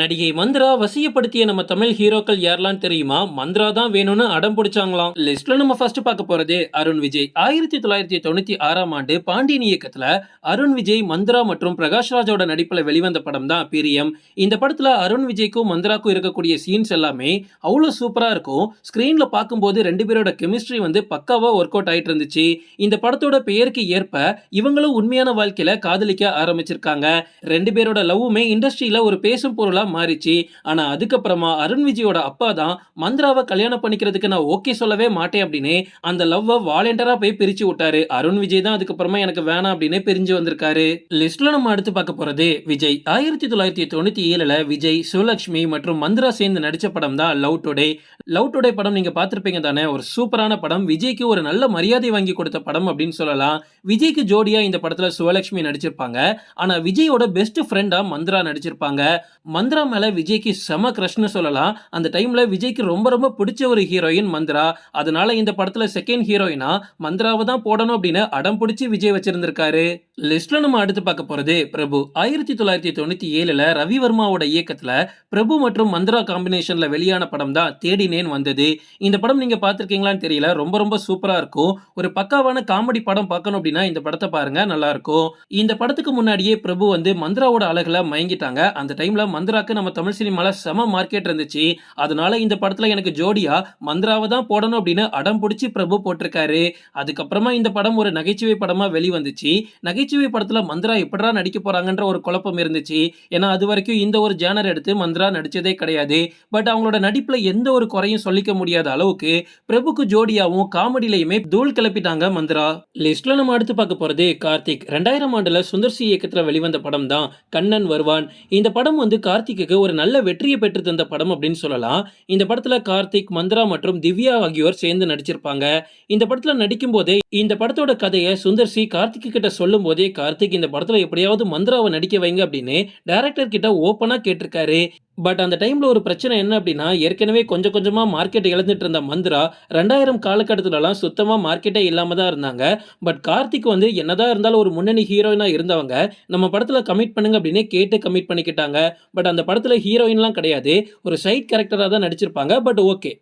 நடிகை மந்த்ரா வசியப்படுத்திய நம்ம தமிழ் ஹீரோக்கள் யாரெல்லாம் தெரியுமா? மந்த்ரா தான் வேணும்னு அடம் பிடிச்சாங்களாம். லிஸ்ட்ல நம்ம ஃபர்ஸ்ட் பார்க்க போறது அருண் விஜய். ஆயிரத்தி தொள்ளாயிரத்தி தொண்ணூத்தி ஆறாம் ஆண்டு பாண்டியன் இயக்கத்துல அருண் விஜய் மந்த்ரா மற்றும் பிரகாஷ் ராஜோட நடிப்புல வெளிவந்த படம் தான் பிரியம். இந்த படத்துல அருண் விஜய்க்கும் மந்த்ராக்கும் இருக்கக்கூடிய சீன்ஸ் எல்லாமே அவ்வளோ சூப்பரா இருக்கும். ஸ்கிரீன்ல பார்க்கும்போது ரெண்டு பேரோட கெமிஸ்ட்ரி வந்து பக்காவா ஒர்க் அவுட் ஆயிட்டு இருந்துச்சு. இந்த படத்தோட பெயருக்கு ஏற்ப இவங்களும் உண்மையான வாழ்க்கையில காதலிக்க ஆரம்பிச்சிருக்காங்க. ரெண்டு பேரோட லவ்வுமே இண்டஸ்ட்ரியில ஒரு பேசும் பொருளா மாறிச்சு. ஆனா அதுக்கப்புறமா அருண் விஜயோட அப்பா தான் மந்த்ராவை கல்யாணம் பண்ணிக்கிறதுக்கு நான் ஓகே சொல்லவே மாட்டேன் அப்படின்னு அந்த லவ்வை வாலண்டியராக போய் பிரிச்சு விட்டாரு. அருண் விஜய் தான் அதுக்கப்புறமா எனக்கு வேணாம் அப்படின்னு பிரிஞ்சு வந்திருக்காரு. லிஸ்ட்ல நம்ம அடுத்து பார்க்க போறது விஜய். ஆயிரத்தி தொள்ளாயிரத்தி தொண்ணூத்தி ஏழுல விஜய் சிவலட்சுமி மற்றும் மந்த்ரா சேர்ந்து நடிச்ச படம் தான் லவ் டுடே. லவ் டுடே படம் நீங்க பார்த்துருப்பீங்க தானே? ஒரு சூப்பரான படம். விஜய்க்கு ஒரு நல்ல மரியாதை வாங்கி கொடுத்த படம் அப்படின்னு சொல்லலாம். விஜய்க்கு ஜோடியா இந்த படத்துல சிவலட்சுமி நடிச்சிருப்பாங்க. ஆனா விஜயோட பெஸ்ட் ஃப்ரெண்டா மந்த்ரா நடிச்சிருப்பாங்க. மந்த்ரா மேல விஜய்க்கு செம கிரஷ்னு சொல்லலாம். அந்த டைம்ல விஜய்க்கு ரொம்ப ரொம்ப பிடிச்ச ஒரு ஹீரோயின் மந்த்ரா. அதனால இந்த படத்துல செகண்ட் ஹீரோயினா மந்த்ராவை தான் போடணும் அப்படின்னு அடம் பிடிச்சி விஜய் வச்சிருந்திருக்காரு. லிஸ்ட்ல நம்ம அடுத்து பார்க்க போறது பிரபு. ஆயிரத்தி தொள்ளாயிரத்தி தொண்ணூத்தி ஏழுல ரவி வர்மாவோட இயக்கத்துல பிரபு மற்றும் மந்த்ரா காம்பினேஷன்ல வெளியான படம் தான் தேடினேன் வந்தது. இந்த படம் நீங்க பார்த்துருக்கீங்களான்னு தெரியல. ரொம்ப ரொம்ப சூப்பரா இருக்கும். ஒரு பக்காவான காமெடி படம் பார்க்கணும் அப்படின்னா இந்த படத்தை பாருங்க நல்லா இருக்கும். இந்த படத்துக்கு முன்னாடியே பிரபு வந்து மந்த்ராவோட அழகுல மயங்கிட்டாங்க. அந்த டைம்ல மந்த்ராக்கு நம்ம தமிழ் சினிமால செம மார்க்கெட் இருந்துச்சு. அதனால இந்த படத்துல எனக்கு ஜோடியா மந்த்ராவை தான் போடணும் அப்படின்னு அடம் பிடிச்சி பிரபு போட்டிருக்காரு. அதுக்கப்புறமா இந்த படம் ஒரு நகைச்சுவை படமா வெளிவந்துச்சு. நகைச்சுவை படத்துல மந்த்ரா எப்படா நடிக்க போறாங்கன்ற ஒரு குழப்பம் இருந்துச்சு. ஏன்னா அது வரைக்கும் இந்த ஒரு ஜேனர் எடுத்து மந்த்ரா நடிச்சதே கிடையாது. பட் அவங்களோட நடிப்புல எந்த ஒரு குறையும் சொல்லிக்க முடியாத அளவுக்கு பிரபுக்கு ஜோடியாவும் காமெடியிலையுமே தூள் கிளப்பிட்டாங்க மந்த்ரா. லிஸ்ட்ல நம்ம அடுத்து பார்க்க போறது கார்த்திக். ரெண்டாயிரம் ஆண்டுல சுந்தர்சி இயக்கத்துல வெளிவந்த படம் தான் கண்ணன் வருவான். இந்த படம் வந்து கார்த்திக்கு ஒரு நல்ல வெற்றியை பெற்று தந்த படம் அப்படின்னு சொல்லலாம். இந்த படத்துல கார்த்திக் மந்த்ரா மற்றும் திவ்யா ஆகியோர் சேர்ந்து நடிச்சிருப்பாங்க. இந்த படத்துல நடிக்கும் போதே இந்த படத்தோட கதையை சுந்தர் சி கார்த்திக் கிட்ட சொல்லும் போதே கார்த்திக் இந்த படத்துல எப்படியாவது மந்த்ராவை நடிக்க வைங்க அப்படின்னு டைரக்டர் கிட்ட ஓப்பனா கேட்டிருக்காரு. பட் அந்த டைமில் ஒரு பிரச்சனை என்ன அப்படின்னா ஏற்கனவே கொஞ்சம் கொஞ்சமாக மார்க்கெட் இழந்துட்டு இருந்த மந்த்ரா ரெண்டாயிரம் காலக்கட்டத்துலலாம் சுத்தமாக மார்க்கெட்டே இல்லாமல் தான் இருந்தாங்க. பட் கார்த்திக் வந்து என்னதான் இருந்தாலும் ஒரு முன்னணி ஹீரோயினாக இருந்தவங்க. நம்ம படத்தில் கமிட் பண்ணுங்க அப்படின்னு கேட்டு கமிட் பண்ணிக்கிட்டாங்க. பட் அந்த படத்தில் ஹீரோயின்லாம் கிடையாது. ஒரு சைட் கேரக்டராக தான் நடிச்சிருப்பாங்க. But okay